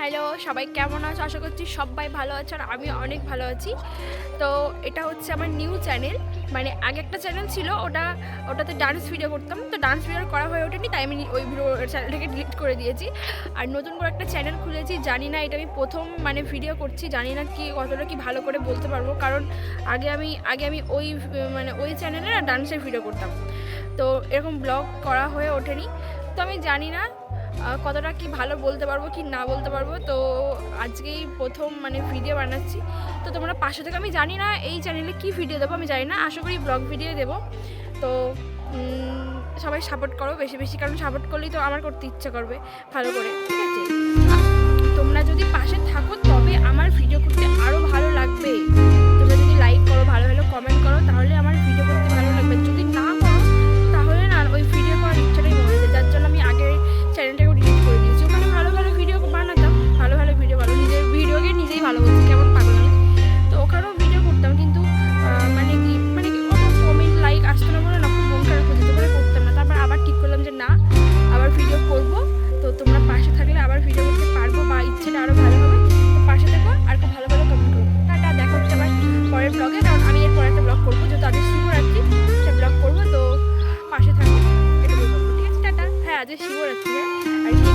Hello, সবাই কেমন আছো? আশা করছি সবাই ভালো আছে আর আমি অনেক ভালো আছি। তো এটা হচ্ছে আমার নিউ চ্যানেল মানে আগে একটা চ্যানেল ছিল, ওটা, ওটাতে ডান্স ভিডিও করতাম। তো ডান্স ভিডিও করা হয়ে ওঠেনি, তাই আমি ওই ভিডিও চ্যানেলটাকে ডিলিট করে দিয়েছি। আর নতুন করে একটা চ্যানেল খুলেছি, জানি না এটা আমি প্রথম মানে ভিডিও করছি, জানি না কি, কতটা কি ভালো করে বলতে পারব। কারণ আগে আমি আগে আমি ওই মানে ওই চ্যানেলে না ডান্সের ভিডিও করতাম। তো এরকম ব্লগ করা হয়ে ওঠেনি। তো আমি জানি না কতটা কি ভালো বলতে পারব, কি না বলতে পারব, তো আজকেই প্রথম মানে ভিডিও বানাচ্ছি। তো তোমরা পাশে থেকে, আমি জানি না এই চ্যানেলে কি ভিডিও দেবো, আমি জানি না, আশা করি ব্লগ ভিডিও দেবো। তো সবাই সাপোর্ট করো, বেশি বেশি, কারণ সাপোর্ট করলেই তো আমার করতে ইচ্ছা করবে, ভালো করে, ঠিক আছে? আজকে শিবরাত্রি। আর